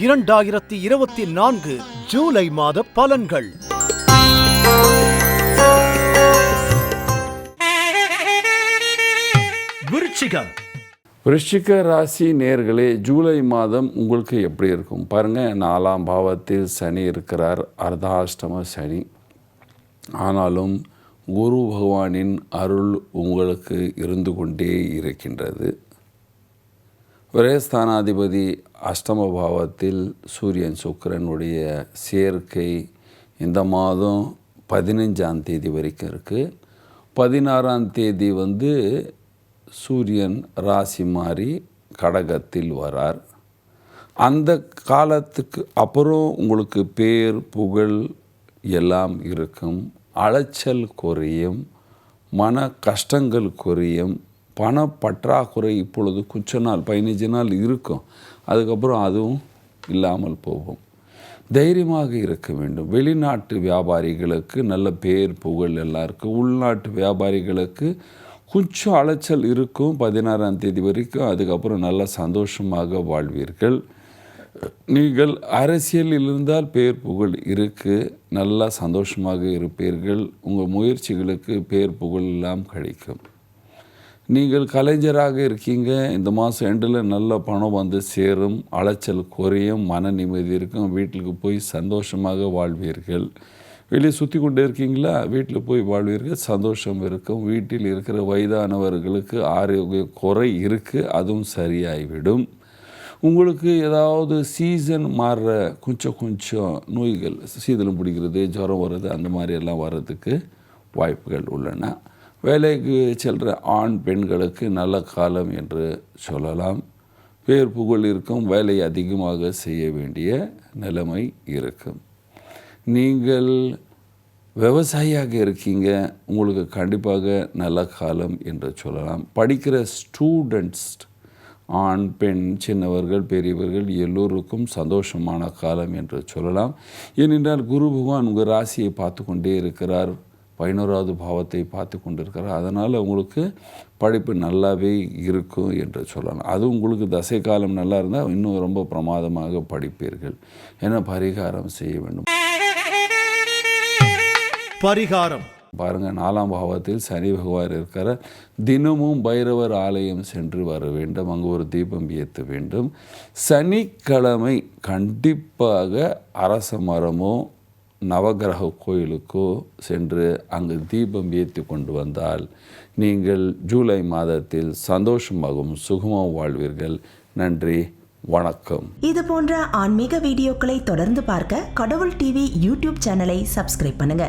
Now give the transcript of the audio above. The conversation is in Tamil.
இரண்டாயிரத்தி இருபத்தி நான்கு ஜூலை மாத பலன்கள். விருச்சிகம். விருச்சிக ராசி நேர்களே ஜூலை மாதம் உங்களுக்கு எப்படி இருக்கும்? பாருங்கள் நாலாம் பாவத்தில் சனி இருக்கிறார் அர்த்தாஷ்டம சனி. ஆனாலும் குரு பகவானின் அருள் உங்களுக்கு இருந்து கொண்டே இருக்கின்றது. விரயஸ்தானாதிபதி அஷ்டம பாவத்தில் சூரியன் சுக்கரனுடைய சேர்க்கை இந்த மாதம் பதினஞ்சாம் தேதி வரைக்கும் இருக்குது பதினாறாம் தேதி வந்து சூரியன் ராசி மாறி கடகத்தில் வரார். அந்த காலத்துக்கு அப்புறம் உங்களுக்கு பேர் புகழ் எல்லாம் இருக்கும். அலைச்சல் குறையும். மன கஷ்டங்கள் குறையும். பண பற்றாக்குறை இப்பொழுது குச்ச நாள் பதினஞ்சு நாள் இருக்கும். அதுக்கப்புறம் அதுவும் இல்லாமல் போகும். தைரியமாக இருக்க வேண்டும். வெளிநாட்டு வியாபாரிகளுக்கு நல்ல பேர் புகழ் எல்லாம் இருக்குது உள்நாட்டு வியாபாரிகளுக்கு கொஞ்சம் அலைச்சல் இருக்கும். பதினாறாம் தேதி வரைக்கும் அதுக்கப்புறம் நல்லா சந்தோஷமாக வாழ்வீர்கள். நீங்கள் அரசியலில் இருந்தால் பேர் புகழ் இருக்குது நல்லா சந்தோஷமாக இருப்பீர்கள். உங்கள் முயற்சிகளுக்கு பேர் புகழ் எல்லாம் கிடைக்கும். நீங்கள் கலைஞராக இருக்கீங்க. இந்த மாதம் எண்டில் நல்ல பணம் வந்து சேரும். அலைச்சல் குறையும். மன நிம்மதி இருக்கும். வீட்டுக்கு போய் சந்தோஷமாக வாழ்வீர்கள். வெளியே சுற்றி கொண்டு இருக்கீங்களா? வீட்டில் போய் வாழ்வீர்கள். சந்தோஷம் இருக்கும். வீட்டில் இருக்கிற வயதானவர்களுக்கு ஆரோக்கிய குறை இருக்குது அதுவும் சரியாகிவிடும் உங்களுக்கு ஏதாவது சீசன் மாறுற கொஞ்சம் கொஞ்சம் நோய்கள் சீதளம் பிடிக்கிறது ஜுரம் வர்றது அந்த மாதிரி எல்லாம் வர்றதுக்கு வாய்ப்புகள் உள்ளன. வேலைக்கு செல்கிற ஆண் பெண்களுக்கு நல்ல காலம் என்று சொல்லலாம். பேர் புகழ் இருக்கும் வேலை அதிகமாக செய்ய வேண்டிய நிலைமை இருக்கும். நீங்கள் விவசாயியாக இருக்கீங்க உங்களுக்கு கண்டிப்பாக நல்ல காலம் என்று சொல்லலாம். படிக்கிற ஸ்டூடெண்ட்ஸ் ஆண் பெண் சின்னவர்கள் பெரியவர்கள் எல்லோருக்கும் சந்தோஷமான காலம் என்று சொல்லலாம். ஏனென்றால் குரு பகவான் உங்கள் ராசியை பார்த்து கொண்டே இருக்கிறார். பதினோராவது பாவத்தை பார்த்து கொண்டிருக்கிறார். அதனால் உங்களுக்கு படிப்பு நல்லாவே இருக்கும் என்று சொல்லலாம். அது உங்களுக்கு தசை காலம் நல்லா இருந்தால் இன்னும் ரொம்ப பிரமாதமாக படிப்பீர்கள். என பரிகாரம் செய்ய வேண்டும். பரிகாரம். பாருங்கள் நாலாம் பாவத்தில் சனி பகவான் இருக்கிற தினமும் பைரவர் ஆலயம் சென்று வர வேண்டும். அங்கே ஒரு தீபம் ஏற்ற வேண்டும். சனிக்கிழமை கண்டிப்பாக அரச மரமோ நவகிரக கோயிலுக்கோ சென்று அங்கு தீபம் ஏற்றி கொண்டு வந்தால் நீங்கள் ஜூலை மாதத்தில் சந்தோஷமாகவும் சுகமாகவும் வாழ்வீர்கள். நன்றி வணக்கம். இது போன்ற ஆன்மீக வீடியோக்களை தொடர்ந்து பார்க்க கடவுள் டிவி யூடியூப் சேனலை சப்ஸ்கிரைப் பண்ணுங்க.